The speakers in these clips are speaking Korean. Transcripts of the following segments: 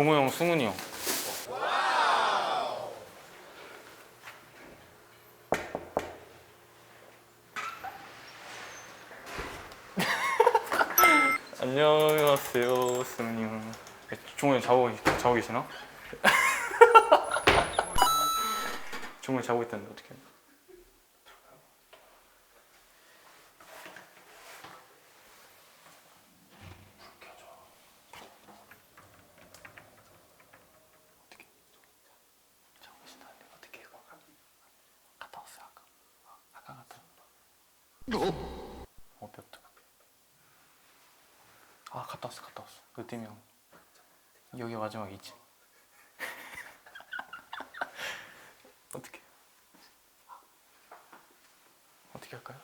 종호 형, 승훈이 형. 안녕하세요, 승훈이 형. 종호 형 자고, 자고 계시나? 종호 형 자고 있다는데 어떻게? 자고 계신다는데 어떻게 해요? 갔다 왔어요 아까. 아까 갔다. 어 벽도. 아 갔다 왔어 갔다 왔어. 으뜸이 형. 여기 마지막에 있지. 어떻게? 어떻게 할까요?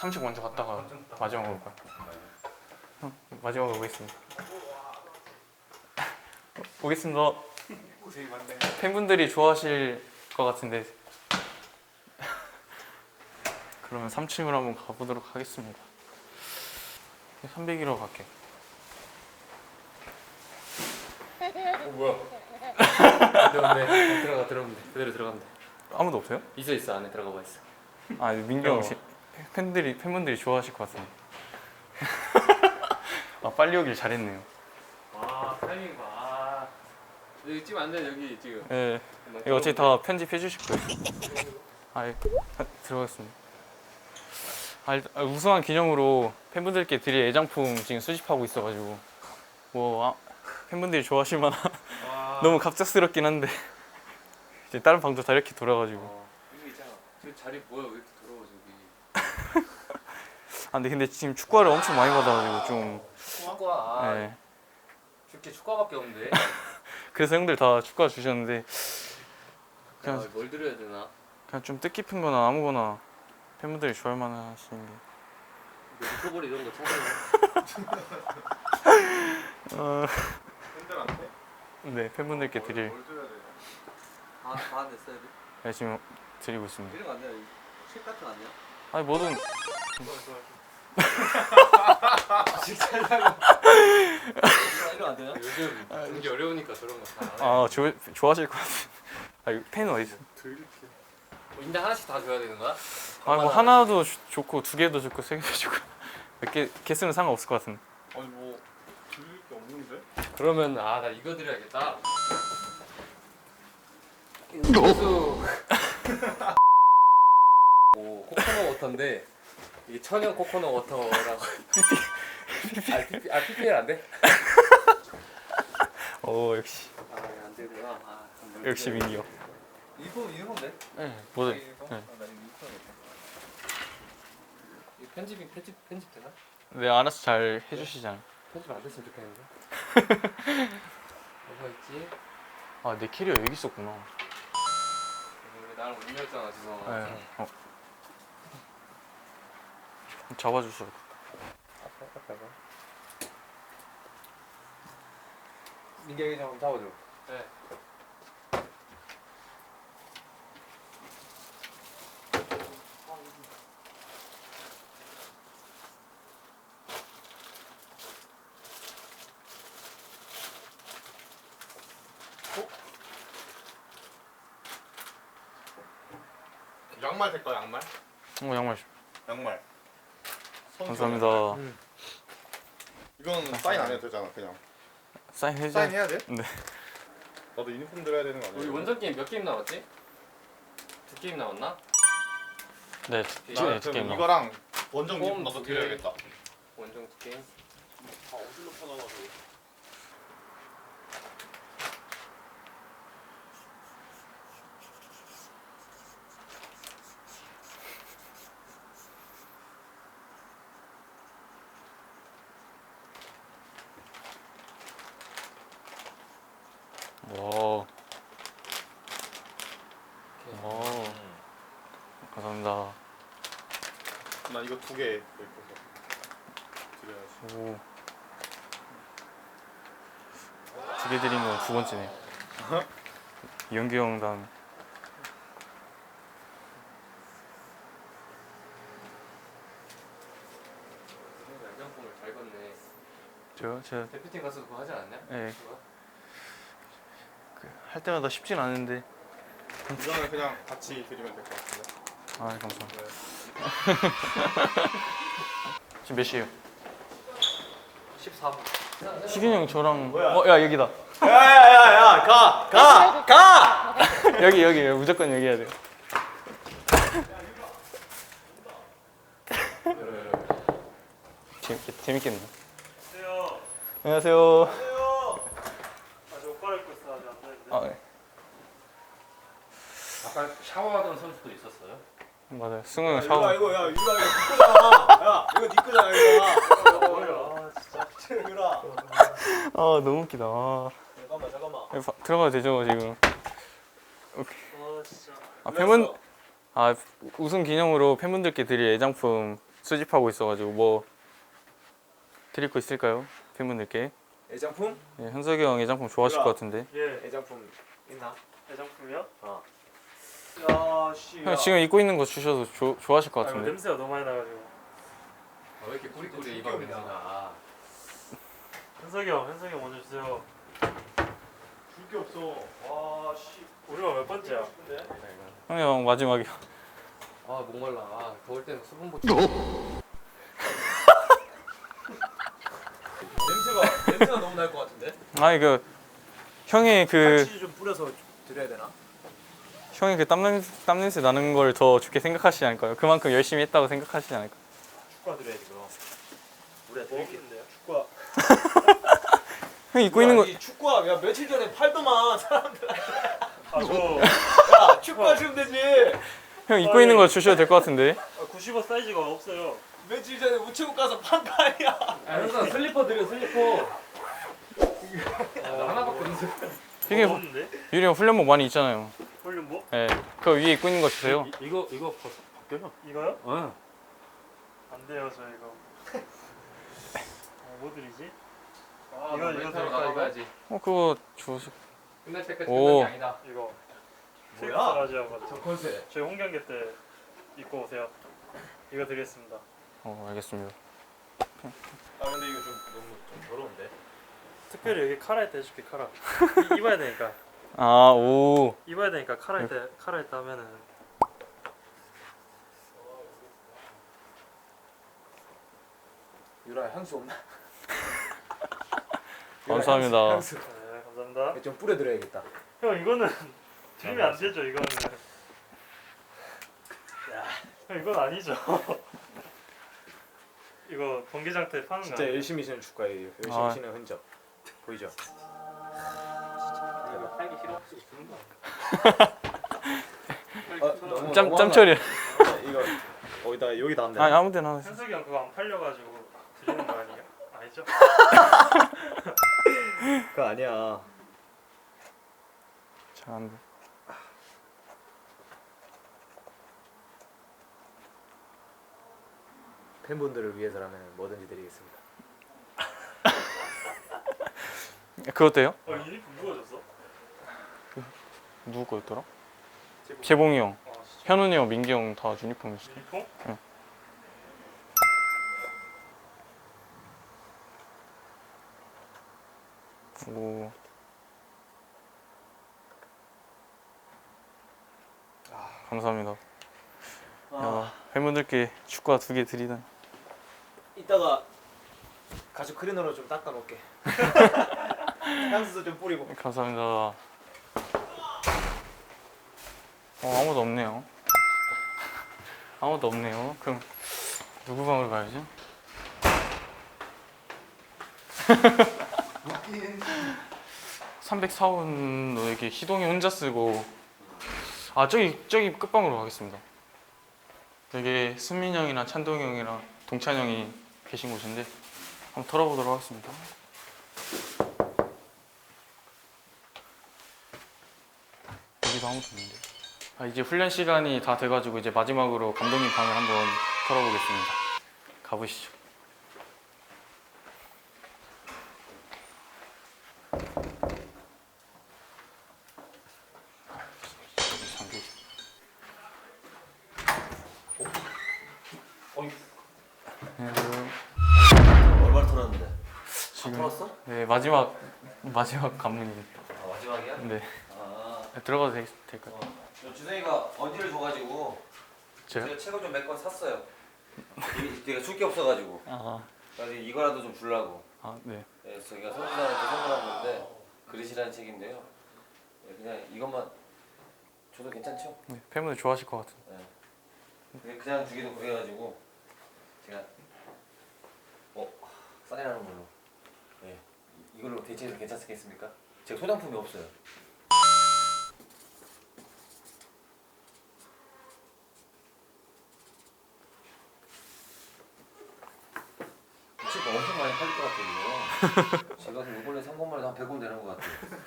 한30 먼저 갔다가 마지막으로 올까요? 어, 마지막으로 오겠습니다. 오겠습니다. 고생이 많네. 팬분들이 좋아하실 것 같은데 그러면 3층으로 한번 가보도록 하겠습니다 301호 갈게 어 뭐야? 들어간대. 들어가 들어가면 돼. 그대로 들어가면 돼. 아무도 없어요? 있어 있어 안에 들어가 봐 있어. 아 민경 어. 씨 팬들이 팬분들이 좋아하실 것 같습니다 아 빨리 오길 잘했네요 아 타이밍 봐. 아. 여기 찍으면 안 돼. 여기 지금. 예 이거 어차피 다 편집해 주실 거예요 아, 예. 아, 들어가겠습니다 아, 일단- 아, 우승한 기념으로 팬분들께 드릴 애장품 지금 수집하고 있어가지고 뭐 아, 팬분들이 좋아하실 만한 와. 너무 갑작스럽긴 한데 이제 다른 방도 다 이렇게 돌아가지고 어, 이거 있잖아. 저 자리 뭐야 왜 이렇게 더러워 저기. 아 근데 근데 지금 축구를 엄청 많이 받아가지고 좀 축구야. 아, 예. 줄게 축구밖에 없는데. 그래서 형들 다 축구 주셨는데 그냥 야, 뭘 드려야 되나? 그냥 좀 뜻깊은 거나 아무거나 팬분들이 좋아할 만한 하시는 게 미크볼 이런 거 찾아. 어, 팬들한테 네 팬분들께 드릴 뭘 줘야 되나? 다, 다 냈어야 돼? 네, 지금 드리고 있습니다 이런 거안 돼요? 책 같은 거안 돼요? 아니 뭐든 이런 거안 돼요? 요즘 경기 어려우니까 저런 거 다. 아 조, 좋아하실 것 같아요 아 이거 팬 어디 있어? 드릴게. 뭐 인당 하나씩 다 줘야 되는 거야? 아뭐 하나도 주- 좋고 두 개도 좋고 세 개도 좋고 몇 개 개수는 상관없을 것 같은데 아니 뭐? 그러면 아 나 이거 드려야겠다. 오 코코넛 워터인데 이게 천연 코코넛 워터라고. 아, PP, 아 PPL 안 돼? 오 역시 아안 되구나 아, 역시 민기 형 이거 이거 데 네, 뭐든 이거? 네. 아, 나 이거 입어야겠다 이 편집이 편집 편집 되나? 네 알아서 잘 해주시잖아요 편집 안 됐으면 좋겠는데. 뭐가 있지? 아 내 캐리어 여기 있었구나 이거 나랑 못 열잖아 지성. 네. 어. 잡아주셔야 돼. 민경이 좀 잡아줘. 네. 양말 될까 양말? 어 양말 양말. 감사합니다. 이건 사인 안 해도 되잖아 그냥. 사인 해줘 사인 해야 돼? 네. 나도 유니폼 들어야 되는 거 아니야? 우리 원정 게임 몇 게임 남았지? 두 게임 남았나? 네, 나 네, 그럼 두 게임 이거랑 원정 홈 유니폼 나도 두 개. 드려야겠다. 원정 두 게임. 아 어디로 편하가지고. 와, 와, 감사합니다. 나 이거 두 개. 드려야지. 오, 두 개 드린 건 두 번째네요. 연기 형 다음. 야경폼을 잘 걷네. 저, 저, 대표팀 가서 그거 하지 않았냐? 예. 그, 할 때마다 쉽진 않은데. 이거는 그냥 같이 드리면 될 것 같은데. 아, 감사합니다. 지금 몇 시에요? 14분. 시균이 형 저랑 어, 야, 여기다. 야야야야 가! 가! 가! 여기, 여기, 여기. 무조건 여기 해야 돼요. 재밌겠, 재밌겠네. 안녕하세요. 아저 옷 갈아입고 있어 아직 안 되는데 아, 네. 아까 샤워하던 선수도 있었어요? 맞아요. 승우 형 이거 샤워. 이거 야 이거 이거 네 거잖아 야 이거 네 거잖아 이거 뭐야 아 진짜 유라 아, 너무 웃기다. 아, 잠깐만 잠깐만 바- 들어가도 되죠, 지금? 아 진짜 아, 팬분, 아, 우승 기념으로 팬분들께 드릴 애장품 수집하고 있어가지고 뭐 드릴 거 있을까요? 팬분들께. 애장품? 예, 현석이 형 애장품 좋아하실? 것 같은데. 예 애장품 있나? 애장품이요? 어. 야씨 형 지금 입고 있는 거 주셔도 조, 좋아하실 것 아 이거 같은데. 냄새가 너무 많이 나가지고 아, 왜 이렇게 꾸리꾸리 이방 냄새가? 현석이 형 현석이 형 먼저 주세요 줄게 없어 와 씨 우리가 몇 번째야? 형이 형 마지막에. 아 목말라. 아, 더울 때는 수분 보충. 냄새가 냄새가 너무 날 것 같은데? 아니 그 형이 그 같이 좀 뿌려서 드려야 되나? 형이 그 땀냄 땀냄새 나는 걸 더 좋게 생각하시지 않을까요? 그만큼 열심히 했다고 생각하시지 않을까요? 축구화 드려야지 그럼 우리가 뭐 드릴게 없는데요? 축구화 형 입고 있는 거 이 축구화 야 며칠 전에 팔더만 사람들 아저 야 축구화 주면 되지 형 입고 있는 거 주셔도 될 것 같은데. 95 사이즈가 없어요 며칠 전에 우체국 가서 판거 아니야 아, 현수야 슬리퍼 드려 슬리퍼. 아, 나 하나밖에 없는데. 이게 뭐 없는데? 유리 형 훈련복 많이 있잖아요. 예. 그 위에 입고 있는 거 주세요. 이, 이거 이거 벗 벗겨요? 이거요? 어. 안 돼요 저 이거 어, 뭐 드리지? 아, 이거- 이거 이거 이거 드릴까요, 나가야지. 어 그거 주시. 끝날 때까지 오. 끝난 게 아니다. 이거 뭐야? 라지아가 저 컨셉. 저희 홍경기 때 입고 오세요 이거 드리겠습니다 어 알겠습니다. 아 근데 이거 좀 너무 좀 더러운데 특별히 여기 카라에 때 해줄게 카라 이- 입어야 되니까 아 오. 입어야 되니까 카라에 때 카라에 때 하면은 유라 향수 없나? 감사합니다. 향수, 향수. 네 감사합니다 좀 뿌려드려야겠다 형 이거는 드리면 안 되죠 이거는 형 이건 아니죠 이거 번개장 때 파는 거 진짜 아니에요? 열심히 신은 축구예요 열심히 아. 신은 흔적 보이죠? 아, 너무 짬 너무한 짬처리. 거 아니야? 이거 어디다 여기다 하면 되나? 아니 아무데나 하세요. 현석이 형 그거 안 팔려가지고 드리는 거 아니에요? 아니죠? 그거 아니야 잘안 돼. 팬분들을 위해서라면 뭐든지 드리겠습니다 그것도요? 어 유니폼 누가? 누구 거였더라? 재봉이 형, 아 현훈이 형, 민기 형 다 유니폼 있어. 유니폼? 오. 감사합니다. 야, 팬분들께 축구화 두 개 드리다니. 이따가 가죽 크리너로 좀 닦아 놓을게 향수도 좀 뿌리고 감사합니다. 어, 아무도 없네요. 아무도 없네요. 그럼 누구 방으로 가야지? (304원) 너에게 희동이 혼자 쓰고 아 저기 저기 끝방으로 가겠습니다 여기 승민 형이랑 찬동 형이랑 동찬 형이 계신 곳인데 한번 털어보도록 하겠습니다 여기도 아무도 없는데. 아, 이제 훈련 시간이 다 돼가지고 이제 마지막으로 감독님 방을 한번 털어보겠습니다. 가보시죠. 잠겨. 안녕하세요. 얼마 털었는데? 지금 털었어? 네 마지막 마지막 관문입니다. 아 마지막이야? 네 아. 들어가도 되, 될까요? 어. 저 주성이가 언지를 줘가지고 제가? 제가 책을 좀 몇 권 샀어요. 이게 내가 줄 게 없어가지고. 아, 그래서 이거라도 좀 주려고. 아 네. 네, 저희가 선수들한테 선물한 건데 그릇이라는 책인데요. 네, 그냥 이것만 줘도 괜찮죠? 네 팬분들 좋아하실 것 같은. 네. 근데 그냥 주기도 그래가지고 제가 어 사인하는 걸로. 네, 이- 이걸로 대체해서 괜찮겠습니까? 제가 소장품이 없어요. 이 책 엄청 많이 팔릴 것 같아요. 이거. 제가 이번에 산 것만 해도 한 100원 되는 것 같아요.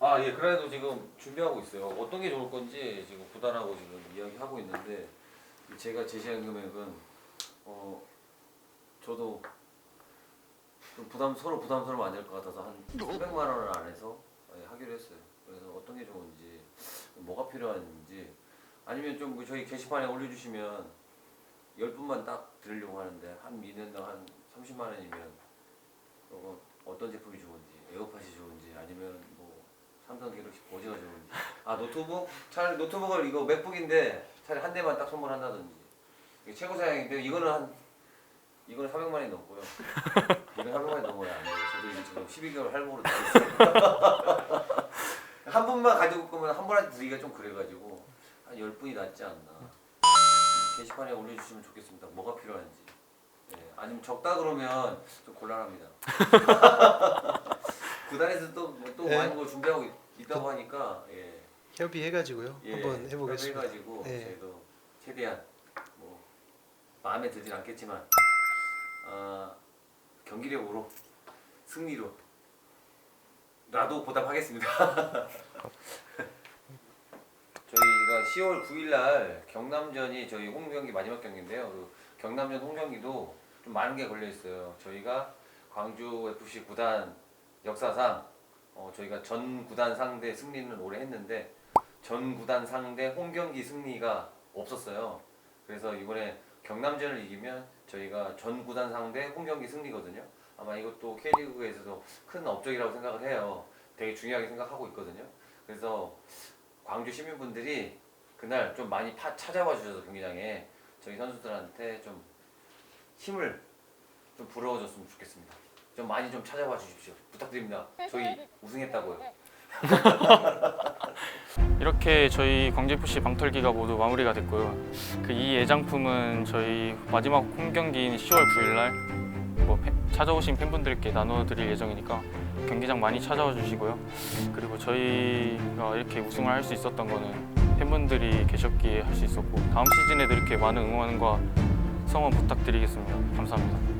아, 예, 그래도 지금 준비하고 있어요. 어떤 게 좋을 건지 지금 구단하고 지금 이야기하고 있는데 제가 제시한 금액은 어 저도 좀 부담 서로 부담스러우면 안 될 것 같아서 한 300만 원을 안에서 예, 하기로 했어요. 그래서 어떤 게 좋은지 뭐가 필요한지 아니면 좀뭐 저희 게시판에 올려주시면 10분만 딱 들으려고 하는데 한 미는당 한 30만 원이면 그거 어떤 제품이 좋은지 에어팟이 좋은지 아니면 뭐 삼성 갤럭시 보즈가 좋은지. 아 노트북? 차라리 노트북을 이거 맥북인데 차라리 한 대만 딱 선물한다든지. 이게 최고 사양인데 이거는 한 이거는 400만 원이 넘고요. 이건 400만 원이 넘어야 안 돼요 저도 이제 지금 12개월 할부로 내고 있어요 한 분만 가지고 거면 한 분한테 드리기가 좀 그래가지고 한 10분이 낫지 않나. 게시판에 올려주시면 좋겠습니다. 뭐가 필요한지. 네, 아니면 적다 그러면 좀 곤란합니다 구단에서 또또 네. 많은 걸 준비하고 있, 있다고 하니까 예, 협의해가지고요. 예, 한번 해보겠습니다. 협의해가지고 네. 저희도 최대한 뭐 마음에 들진 않겠지만 아, 경기력으로 승리로 나도 보답하겠습니다. 저희가 10월 9일 날 경남전이 저희 홈 경기 마지막 경기인데요. 그 경남전 홈 경기도 좀 많은 게 걸려 있어요. 저희가 광주 FC 구단 역사상 어, 저희가 전 구단 상대 승리는 올해 했는데 전 구단 상대 홈 경기 승리가 없었어요. 그래서 이번에 경남전을 이기면 저희가 전 구단 상대 홈 경기 승리거든요. 아마 이것도 K리그에서도 큰 업적이라고 생각을 해요. 되게 중요하게 생각하고 있거든요. 그래서 광주 시민분들이 그날 좀 많이 파, 찾아와 주셔서 경기장에 저희 선수들한테 좀 힘을 좀 불어줬으면 좋겠습니다. 좀 많이 좀 찾아와 주십시오. 부탁드립니다. 저희 우승했다고요. 이렇게 저희 광주FC 방털기가 모두 마무리가 됐고요. 그이 예장품은 저희 마지막 홈 경기인 10월 9일 날뭐 찾아오신 팬분들께 나눠드릴 예정이니까 경기장 많이 찾아와 주시고요. 그리고 저희가 이렇게 우승을 할 수 있었던 거는 팬분들이 계셨기에 할 수 있었고 다음 시즌에도 이렇게 많은 응원과 성원 부탁드리겠습니다. 감사합니다.